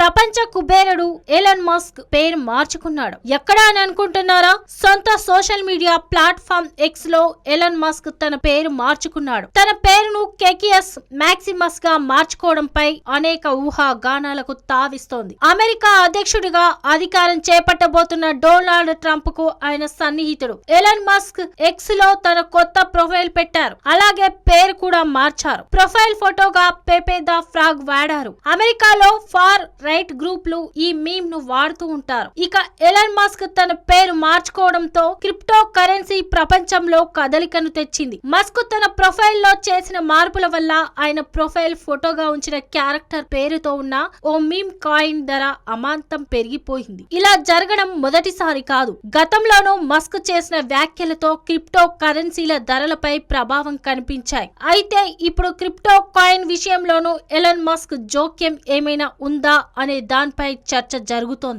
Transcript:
ప్రపంచ కుబేరుడు Elon Musk పేరు మార్చుకున్నాడు. ఎక్కడా అని అనుకుంటున్నారా? సొంత సోషల్ మీడియా ప్లాట్ఫామ్ ఎక్స్లో ఎలన్ మస్క్ తన పేరు మార్చుకున్నాడు. తన పేరును కెకిఎస్ మాక్సిమస్గా మార్చుకోవడంపై అనేక ఊహాగానాలకు తావిస్తోంది. అమెరికా అధ్యక్షుడిగా అధికారం చేపట్టబోతున్న డొనాల్డ్ ట్రంప్కు ఆయన సన్నిహితుడు. ఎలన్ మస్క్ ఎక్స్లో తన కొత్త ప్రొఫైల్ పెట్టారు. అలాగే పేరు కూడా మార్చారు. ప్రొఫైల్ ఫోటోగా పెపే ద ఫ్రాగ్ వాడారు. అమెరికాలో ఫార్ రైట్ గ్రూప్లు ఈ మీమ్ను వాడుతూ ఉంటారు. ఇక ఎలన్ మస్క్ తన పేరు మార్చుకోవడంతో క్రిప్టో కరెన్సీ ప్రపంచంలో కదలికను తెచ్చింది. మస్క్ తన ప్రొఫైల్లో చేసిన మార్పుల వల్ల ఆయన ప్రొఫైల్ ఫోటోగా ఉంచిన క్యారెక్టర్ పేరుతో ఉన్న ఓ మీమ్ కాయిన్ ధర అమాంతం పెరిగిపోయింది. ఇలా జరగడం మొదటిసారి కాదు. గతంలోనూ మస్క్ చేసిన వ్యాఖ్యలతో క్రిప్టో కరెన్సీల ధరలపై ప్రభావం కనిపించాయి. అయితే ఇప్పుడు క్రిప్టో కాయిన్ విషయంలోనూ ఎలన్ మస్క్ జోక్యం ఏమైనా ఉందా అనే దానిపై చర్చ జరుగుతోంది.